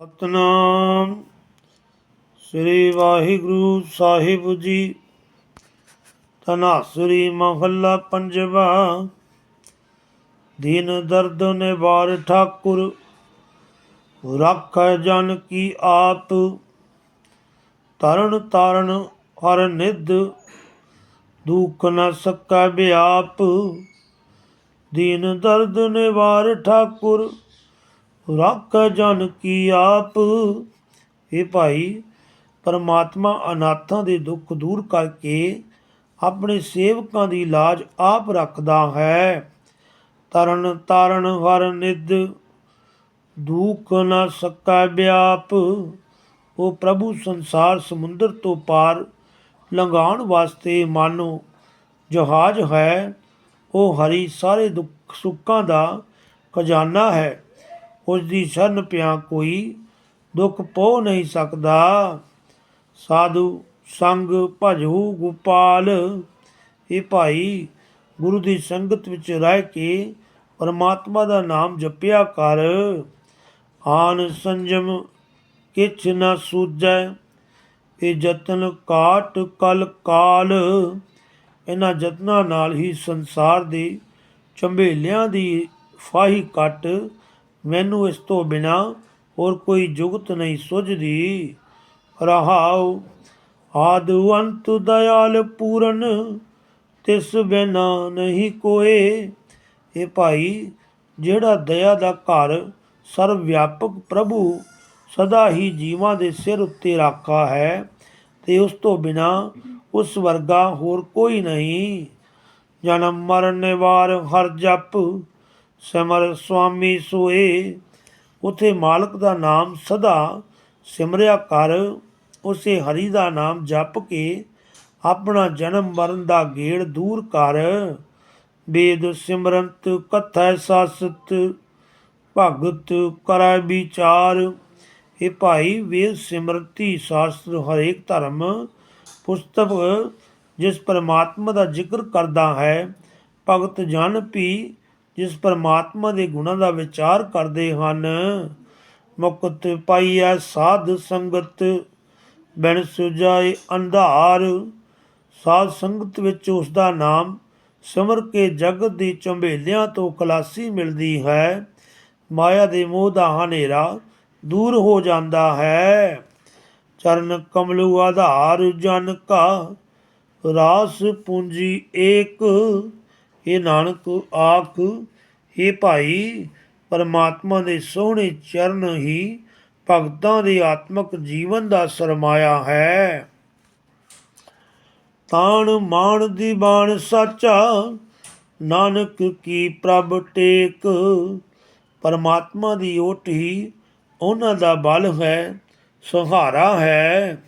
ਸਤਨਾਮ। ਸ੍ਰੀ ਵਾਹਿਗੁਰੂ ਸਾਹਿਬ ਜੀ ਤਨਾਸਰੀ ਮਹੱਲਾ ਪੰਜਵਾ। ਦੀਨ ਦਰਦ ਨਿਵਾਰ ਠਾਕੁਰ, ਰੱਖ ਜਨ ਕੀ ਆਪ। ਤਰਨ ਤਾਰਨ ਹਰ ਨਿਧ, ਦੁਖ ਨ ਸਕੈ ਬਿਆਪ। ਦੀਨ ਦਰਦ ਨਿਵਾਰ ਠਾਕੁਰ ਰੱਖ ਜਨ ਕੀ ਆਪ। ਇਹ ਭਾਈ, ਪਰਮਾਤਮਾ ਅਨਾਥਾਂ ਦੇ ਦੁੱਖ ਦੂਰ ਕਰਕੇ ਆਪਣੇ ਸੇਵਕਾਂ ਦੀ ਲਾਜ ਆਪ ਰੱਖਦਾ ਹੈ। ਤਰਨ ਤਾਰਨ ਹਰ ਨਿਧ, ਦੁੱਖ ਨਾ ਸਕੈ ਵਿਆਪ ਉਹ ਪ੍ਰਭੂ ਸੰਸਾਰ ਸਮੁੰਦਰ ਤੋਂ ਪਾਰ ਲੰਘਾਉਣ ਵਾਸਤੇ ਮਾਨੋ ਜਹਾਜ਼ ਹੈ। ਉਹ ਹਰੀ ਸਾਰੇ ਦੁੱਖ ਸੁੱਖਾਂ ਦਾ ਖਜ਼ਾਨਾ ਹੈ। ਉਸ ਦੀ ਸ਼ਰਨ ਪਿਆ ਕੋਈ ਦੁੱਖ ਪੋ ਨਹੀਂ ਸਕਦਾ। ਸਾਧੂ ਸੰਗ ਭਜੂ ਗੋਪਾਲ, ਇਹ ਭਾਈ ਗੁਰੂ ਦੀ ਸੰਗਤ ਵਿੱਚ ਰਹਿ ਕੇ ਪਰਮਾਤਮਾ ਦਾ ਨਾਮ ਜਪਿਆ ਕਰ। ਆਨ ਸੰਜਮ ਕਿਛ ਨ ਸੂਝੈ, ਇਹ ਯਤਨ ਕਾਟ ਕਲ ਕਾਲ। ਇਹਨਾਂ ਯਤਨਾਂ ਨਾਲ ਹੀ ਸੰਸਾਰ ਦੇ ਚੰਬੇਲਿਆਂ ਦੀ ਫਾਹੀ ਕੱਟ ਮੈਨੂੰ ਇਸ ਤੋਂ ਬਿਨਾ ਹੋਰ ਕੋਈ ਜੁਗਤ ਨਹੀਂ ਸੁਝਦੀ। ਰਹਾਉ ਆਦ ਅੰਤ ਦਇਆਲ ਪੂਰਨ, ਤਿਸ ਬਿਨਾ ਨਹੀਂ ਕੋਏ। ਇਹ ਭਾਈ, ਜਿਹੜਾ ਦਇਆ ਦਾ ਘਰ ਸਰਵ ਵਿਆਪਕ ਪ੍ਰਭੂ ਸਦਾ ਹੀ ਜੀਵਾਂ ਦੇ ਸਿਰ ਉੱਤੇ ਰਾਖਾ ਹੈ, ਤੇ ਉਸ ਤੋਂ ਬਿਨਾ ਉਸ ਵਰਗਾ ਹੋਰ ਕੋਈ ਨਹੀਂ। ਜਨਮ ਮਰਨ ਨਿਵਾਰ ਹਰ ਜਪ ਸਿਮਰ ਸੁਆਮੀ ਸੋਏ। ਉਥੇ ਮਾਲਕ ਦਾ ਨਾਮ ਸਦਾ ਸਿਮਰਿਆ ਕਰ। ਉਸੇ ਹਰੀ ਦਾ ਨਾਮ ਜਪ ਕੇ ਆਪਣਾ ਜਨਮ ਮਰਨ ਦਾ ਗੇੜ ਦੂਰ ਕਰ। ਵੇਦ ਸਿਮਰੰਤ ਕਥੈ ਸਾਸਤ, ਭਗਤ ਕਰੈ ਵਿਚਾਰ। ਇਹ ਭਾਈ, ਵੇਦ ਸਿਮਰਤੀ ਸ਼ਾਸਤਰ ਹਰੇਕ ਧਰਮ ਪੁਸਤਕ ਜਿਸ ਪਰਮਾਤਮਾ ਦਾ ਜ਼ਿਕਰ ਕਰਦਾ ਹੈ, ਭਗਤ ਜਨ ਵੀ ਜਿਸ ਪਰਮਾਤਮਾ ਦੇ ਗੁਣਾਂ ਦਾ ਵਿਚਾਰ ਕਰਦੇ ਹਨ। ਮੁਕਤ ਪਾਈਐ ਸਾਧ ਸੰਗਤ, ਬਿਨ ਸੁਜਾਏ ਅੰਧਾਰ। ਸਾਧ ਸੰਗਤ ਵਿੱਚ ਉਸ ਦਾ ਨਾਮ ਸਿਮਰ ਕੇ ਜਗਤ ਦੀ ਚੰਬੇਲਿਆਂ ਤੋਂ ਖਲਾਸੀ ਮਿਲਦੀ ਹੈ। ਮਾਇਆ ਦੇ ਮੋਹ ਦਾ ਹਨੇਰਾ ਦੂਰ ਹੋ ਜਾਂਦਾ ਹੈ। ਚਰਨ ਕਮਲੂ ਆਧਾਰ ਜਨ ਕਾ, ਰਾਸ ਪੂੰਜੀ ਏਕ। ਇਹ ਨਾਨਕ, ਆਖ ਇਹ ਭਾਈ, ਪਰਮਾਤਮਾ ਦੇ ਸੋਹਣੇ ਚਰਨ ਹੀ ਭਗਤਾਂ ਦੇ ਆਤਮਿਕ ਜੀਵਨ ਦਾ ਸਰਮਾਇਆ ਹੈ। ਤਾਣ ਮਾਣ ਦੀ ਬਾਣ ਸਾਚਾ, ਨਾਨਕ ਕੀ ਪ੍ਰਭ ਟੇਕ। ਪਰਮਾਤਮਾ ਦੀ ਓਟ ਹੀ ਉਹਨਾਂ ਦਾ ਬਲ ਹੈ, ਸਹਾਰਾ ਹੈ।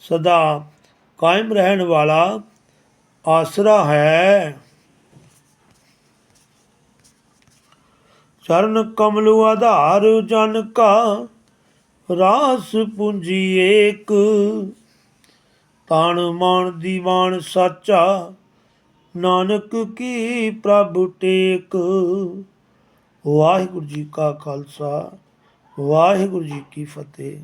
ਸਦਾ ਕਾਇਮ ਰਹਿਣ ਵਾਲਾ ਆਸਰਾ ਹੈ। ਚਰਨ ਕਮਲੂ ਆਧਾਰ ਜਨ ਕਾ, ਰਾਸ ਪੂੰਜੀ ਏਕ। ਤਾਣ ਮਾਨ ਦੀਵਾਨ ਸਾਚਾ, ਨਾਨਕ ਕੀ ਪ੍ਰਭ ਟੇਕ। ਵਾਹਿਗੁਰੂ ਜੀ ਕਾ ਖਾਲਸਾ, ਵਾਹਿਗੁਰੂ ਜੀ ਕੀ ਫਤਿਹ।